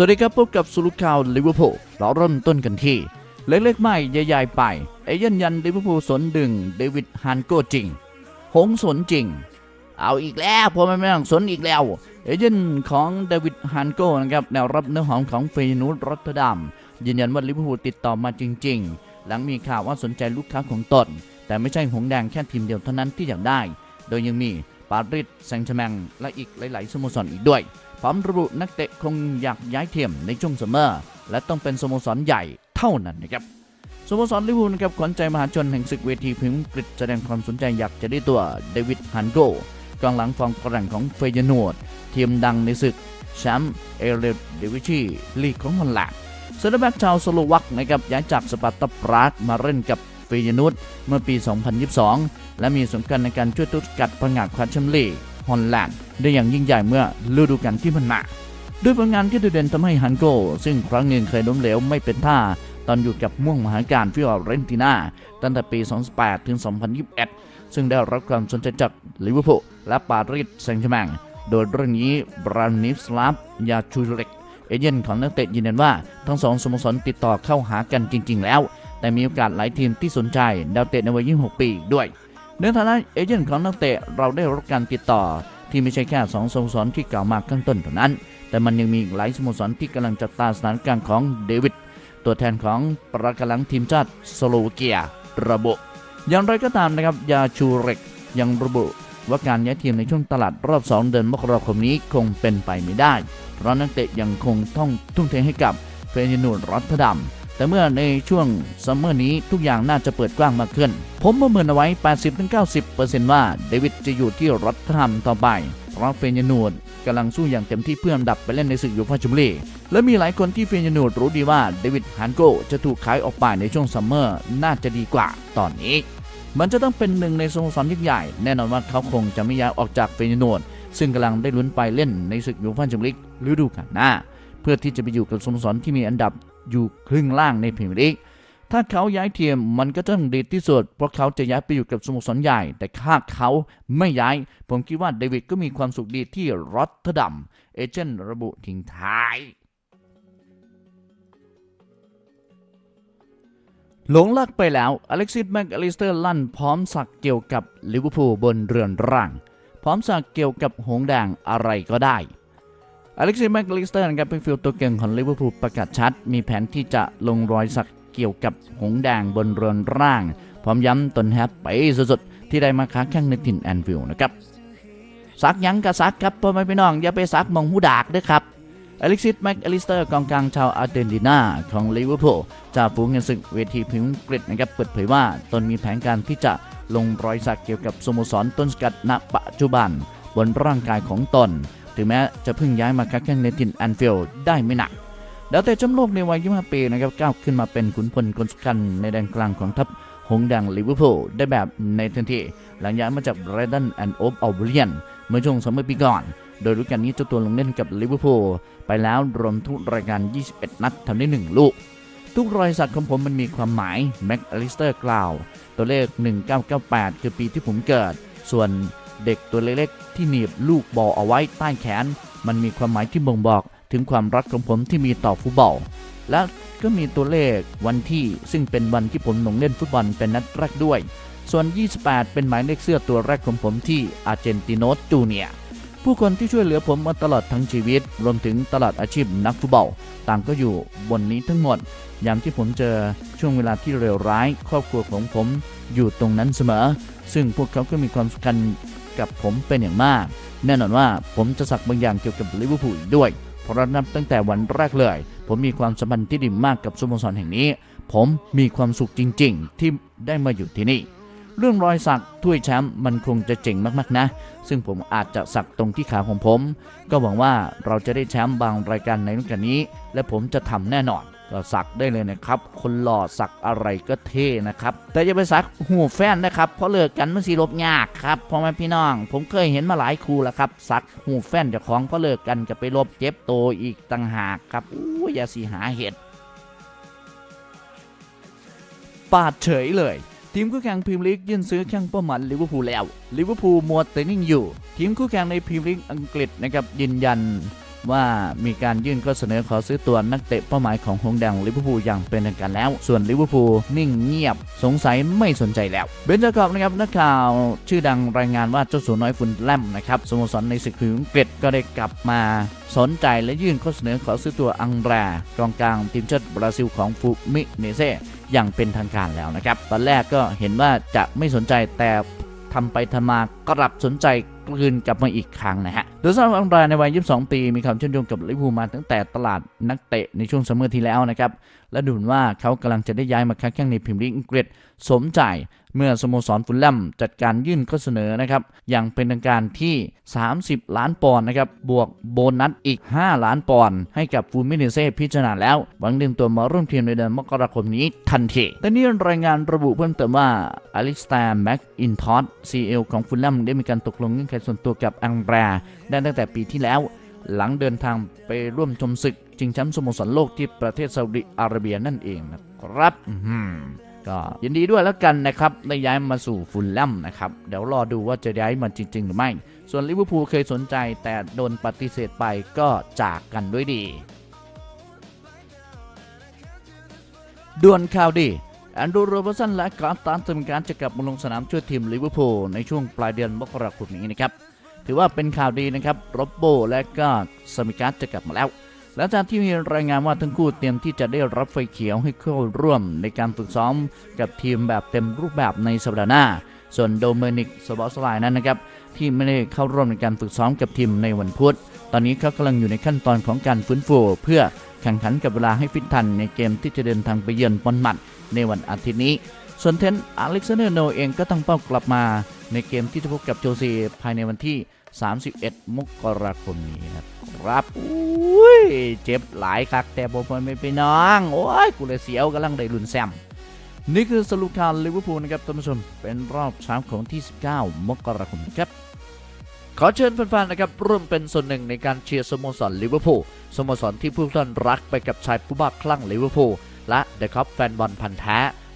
สวัสดีครับพบกับสุลุข่าวลิเวอร์พูลเราเริ่มต้นกันที่ เล็กๆไม่ใหญ่ๆไป เอเย่นยันลิเวอร์พูลสนดึงเดวิดฮันโกจริง หงสนจริง เอาอีกแล้วพอไม่ไม่ต้องสนอีกแล้ว เอเย่นของเดวิดฮันโกนะครับแนวรับเนื้อหอมของเฟยนูดรอตเตอร์ดัมยืนยันว่าลิเวอร์พูลติดต่อมาจริง ๆ หลังมีข่าวว่าสนใจลูกค้าของตน แต่ไม่ใช่หงแดงแค่ทีมเดียวเท่านั้นที่อยากได้ โดยยังมีปารีสแซงต์แชร์แมงและอีกหลาย ๆ สโมสรอีกด้วย พร้อมระบุนักเตะคงอยากย้ายเทียมในช่วงซัมเมอร์และต้องเป็นสโมสรใหญ่เท่านั้นนะครับสโมสรลิเวอร์พูลนะครับขวัญใจมหาชนแห่งศึกเวทีพิมพ์อังกฤษแสดงความสนใจอยากจะได้ตัวเดวิดฮันโกกองหลังฟองฝรั่งของเฟยโนดทีมดังในศึกแชมป์เอเรเดวิชีลีกของฮอลแลนด์เซนเตอร์แบ็กชาวสโลวักนะครับย้ายจากสปาร์ตาปรากมาเล่นกับเฟยนูดเมื่อปี 2022 และมีส่วนสำคัญในการช่วยตุสกัดพังงาดคว้าแชมป์ลีก ฮอลแลนด์ได้อย่างยิ่งใหญ่เมื่อฤดูกาลที่ผ่านมาด้วยผลงานที่โดดเด่นทำให้ฮันโก ซึ่งครั้งหนึ่งเคยล้มเหลวไม่เป็นท่า ตอนอยู่กับม่วงมหาการฟิออเรนติน่าตั้งแต่ปี 2008 ถึง 2021 ซึ่งได้รับความสนใจจากลิเวอร์พูลและปารีสแซงต์แชร์แมงโดยเรื่องนี้บรานิสลาฟยาชูเล็กเอเย่นของนักเตะยืนยันว่า ทั้งสองสโมสรติดต่อเข้าหากันจริง ๆ แล้ว แต่มีโอกาสหลายทีมที่สนใจดาวเตะในวัย 26 ปีอีด้วย ในฐานะเอเย่นของนักเตะเราได้รับการติดต่อที่ไม่ใช่แค่สองสโมสรที่กล่าวมาข้างต้นเท่านั้น แต่มันยังมีอีกหลายสโมสรที่กำลังจับตาสถานการณ์ของเดวิดตัวแทนของปรากำลังทีมชาติสโลวาเกีย ระบุ อย่างไรก็ตามนะครับยาชูเร็กยังระบุว่าการย้ายทีมในช่วงตลาดรอบ 2 เดือนมกราคมนี้คงเป็นไปไม่ได้ เพราะนักเตะยังคงต้องทุ่มเทให้กับเฟรนินูรอตดัม แต่เมื่อในช่วงซัมเมอร์นี้ทุกอย่างน่าจะเปิดกว้างมากขึ้น ผมประเมินเอาไว้ 80-90%ว่าเดวิดจะอยู่ที่รอตเทอร์ดัมต่อไป เพราะเฟรนินูดกำลังสู้อย่างเต็มที่เพื่ออันดับไปเล่นในศึกยูฟ่าแชมเปี้ยนลีกและมีหลายคนที่เฟรนินูดรู้ดีว่าเดวิดฮันโกจะถูกขายออกไปในช่วงซัมเมอร์น่าจะดีกว่าตอนนี้ มันจะต้องเป็นหนึ่งในสโมสรยักษ์ใหญ่ แน่นอนว่าเขาคงจะไม่ย้ายออกจากเฟรนโนดซึ่งกำลังได้ลุ้นไปเล่นในศึกยูฟ่าแชมเปี้ยนลีกฤดูกาลหน้า เพื่อที่จะไปอยู่กับสโมสรที่มีอันดับ อยู่ครึ่งล่างในพรีเมียร์ลีกถ้าเขาย้ายทีมมันก็ต้องดีที่สุด เพราะเขาจะย้ายไปอยู่กับสโมสรใหญ่ แต่ถ้าเขาไม่ย้าย ผมคิดว่าเดวิดก็มีความสุขดีที่รอตเทอร์ดัมเอเจนต์ระบุทิ้งท้ายหลงลักไปแล้ว อเล็กซิสแม็กอลิสเตอร์ลั่นพร้อมสักเกี่ยวกับลิเวอร์พูลบนเรือนร่าง พร้อมสักเกี่ยวกับหงแดงอะไรก็ได้ อเล็กซิสแม็กลิสเตอร์นะครับเป็นฟิลตัวเก่งของลิเวอร์พูลประกาศชัด มีแผนที่จะลงรอยสักเกี่ยวกับหงแดงบนเรือนร่าง พร้อมย้ำตนแฮปไปสุดๆ ที่ได้มาค้าแข่งในถิ่นแอนฟิลด์นะครับสักยังกะสักครับพ่อแม่พี่น้อง อย่าไปสักมองหูดากด้วยครับอเล็กซิสแม็กอลิสเตอร์กองกลางชาวอาร์เจนตินาของลิเวอร์พูลจ่าฝูงเงินศึกเวทีพิมพ์กฤษนะครับเปิดเผยว่าตนมีแผนการที่จะลงรอยสักเกี่ยวกับสโมสรต้นสกัดณปัจจุบัน บนร่างกายของตน ถึงแม้จะเพิ่งย้ายมาค้าแข่งในถิ่นแอนฟิลด์ได้ไม่นานดาวเตะแชมโลกในวัย 25 ปีนะครับก้าวขึ้นมาเป็นขุนพลคนสำคัญในแดนกลางของทัพหงดังลิเวอร์พูลได้แบบในทันทีหลังย้ายมาจากไรดันแอนด์โอบอัลเบียนเมื่อช่วงสมัยปีก่อน โดยฤดูกาลนี้เจ้าตัวลงเล่นกับลิเวอร์พูลไปแล้วรวมทุกรายการ 21 นัดทำได้ 1 ลูก ทุกรอยสักของผมมันมีความหมายแม็กอลิสเตอร์กล่าว ตัวเลข 1998 คือปีที่ผมเกิด ส่วน เด็กตัวเล็กๆ ที่หนีบลูกบอลเอาไว้ใต้แขน มันมีความหมายที่บ่งบอกถึงความรักของผมที่มีต่อฟุตบอล และก็มีตัวเลขวันที่ซึ่งเป็นวันที่ผมลงเล่นฟุตบอลเป็นนัดแรกด้วย ส่วน 28 เป็นหมายเลขเสื้อตัวแรกของผมที่อาร์เจนติโนสจูเนียผู้คนที่ช่วยเหลือผมมาตลอดทั้งชีวิต รวมถึงตลอดอาชีพนักฟุตบอลต่างก็อยู่บนนี้ทั้งหมดอย่างที่ผมเจอช่วงเวลาที่เลวร้าย ครอบครัวของผมอยู่ตรงนั้นเสมอ ซึ่งพวกเขาก็มีความสำคัญ กับผมเป็นอย่างมาก แน่นอนว่าผมจะสักบางอย่างเกี่ยวกับลิเวอร์พูลด้วย เพราะนับตั้งแต่วันแรกเลย ผมมีความสัมพันธ์ที่ดีมากกับสโมสรแห่งนี้ ผมมีความสุขจริง ๆ ที่ได้มาอยู่ที่นี่ เรื่องรอยสักถ้วยแชมป์มันคงจะเจ๋งมากๆนะ ซึ่งผมอาจจะสักตรงที่ขาของผม ก็หวังว่าเราจะได้แชมป์บางรายการในฤดูกาลนี้ และผมจะทำแน่นอน ก็สักได้เลยนะครับ คนหล่อสักอะไรก็เท่นะครับ แต่อย่าไปสักหูแฟนนะครับ เพราะเลิกกันมันสีลบยากครับพ่อแม่พี่น้อง ผมเคยเห็นมาหลายครูแล้วครับ สักหูแฟนเจ้าของเพราะเลิกกันจะไปลบเจ็บโตอีกต่างหากครับอู้อย่าสีหาเหตุปาดเฉยเลยทีมคู่แข่งพรีเมียร์ลีกยื่นซื้อแข้งป้าหมายลิเวอร์พูลแล้วลิเวอร์พูลมัวเตนิ่งอยู่ ทีมคู่แข่งในพรีเมียร์ลีกอังกฤษนะครับยืนยัน ว่ามีการยื่นข้อเสนอขอซื้อตัวนักเตะเป้าหมายของหงแดงลิเวอร์พูลอย่างเป็นทางการแล้ว ส่วนลิเวอร์พูลนิ่งเงียบ สงสัยไม่สนใจแล้ว เบนจากอบนะครับนักข่าวชื่อดังรายงานว่าเจ้าสัวน้อยฟุนแลมนะครับสโมสรในศึกพรีเมียร์อังกฤษก็ได้กลับมาสนใจและยื่นข้อเสนอขอซื้อตัวอังแรกองกลางทีมชาติบราซิลของฟูมิเนเซอย่างเป็นทางการแล้วนะครับ ตอนแรกก็เห็นว่าจะไม่สนใจแต่ทำไปทำมากลับสนใจกลืนกลับมาอีกครั้งนะฮะ โดยสำหรับอังราในวัย 22 ปี มีความเชื่อมโยงกับลิเวอร์พูลมาตั้งแต่ตลาดนักเตะในช่วงซัมเมอร์ที่แล้วนะครับ และดูเหมือนว่าเขากำลังจะได้ย้ายมาค้าแข่งในพรีเมียร์ลีกอังกฤษสมใจ เมื่อสโมสรฟุลแลมจัดการยื่นข้อเสนอนะครับอย่างเป็นทางการที่ 30 ล้านปอนด์นะครับบวกโบนัสอีก 5 ล้านปอนด์ให้กับฟูมิเนเซ่พิจารณาแล้ว หวังดึงตัวมาร่วมทีมในเดือนมกราคมนี้ทันทีแต่นี่รายงานระบุเพิ่มเติมว่าอลิสตาแม็กอินทอสซีเอลของฟุลแลมได้มีการตกลงเงื่อนไขส่วนตัวกับอังแรได้ตั้งแต่ปีที่แล้ว หลังเดินทางไปร่วมชมศึกชิงแชมป์สโมสรโลกที่ประเทศซาอุดิอาระเบียนั่นเองนะครับ ก็ยินดีด้วยแล้วกันนะครับได้ย้ายมาสู่ฟุลแลมนะครับ เดี๋ยวรอดูว่าจะย้ายมาจริง ๆ หรือไม่ ส่วนลิเวอร์พูลเคยสนใจแต่โดนปฏิเสธไปก็จากกันด้วยดีด่วนข่าวดีแอนดรูโรบสันและกาตานจะมีการจะกลับมาลงสนามช่วยทีมลิเวอร์พูลในช่วงปลายเดือนมกราคมนี้นะครับ ถือว่าเป็นข่าวดีนะครับโรบโบและก็สมิการจะกลับมาแล้ว และจากที่มีรายงานว่าทั้งคู่เตรียมที่จะได้รับไฟเขียวให้เข้าร่วมในการฝึกซ้อมกับทีมแบบเต็มรูปแบบในสัปดาห์หน้า ส่วนโดเมนิกสบอสไลน์นั้นนะครับที่ไม่ได้เข้าร่วมในการฝึกซ้อมกับทีมในวันพุธ ตอนนี้เขากำลังอยู่ในขั้นตอนของการฟื้นฟูเพื่อแข่งขันกับเวลาให้ฟิตทันในเกมที่จะเดินทางไปเยือนปอนมัดในวันอาทิตย์นี้ ส่วนเทนอเล็กซานเดอร์โนเองก็ต้องเป้ากลับมาในเกมที่จะพบกับโจซีภายในวันที่ 31 มกราคมนี้นะครับอุ้ยเจ็บหลายคักแต่ผมไม่ไปน้อง โอ้ย กูเลยเสียวกำลังได้ลุนแซม นี่คือสรุปข่าวลิเวอร์พูลนะครับท่านผู้ชม เป็นรอบเช้าของที่ 19 มกราคมครับ ขอเชิญแฟนๆนะครับร่วมเป็นส่วนหนึ่งในการเชียร์สโมสรลิเวอร์พูลสโมสรที่ผู้ท่านรักไปกับชายผู้บ้าคลั่งลิเวอร์พูลและเดอะคัพแฟนบอลพันธ์แท้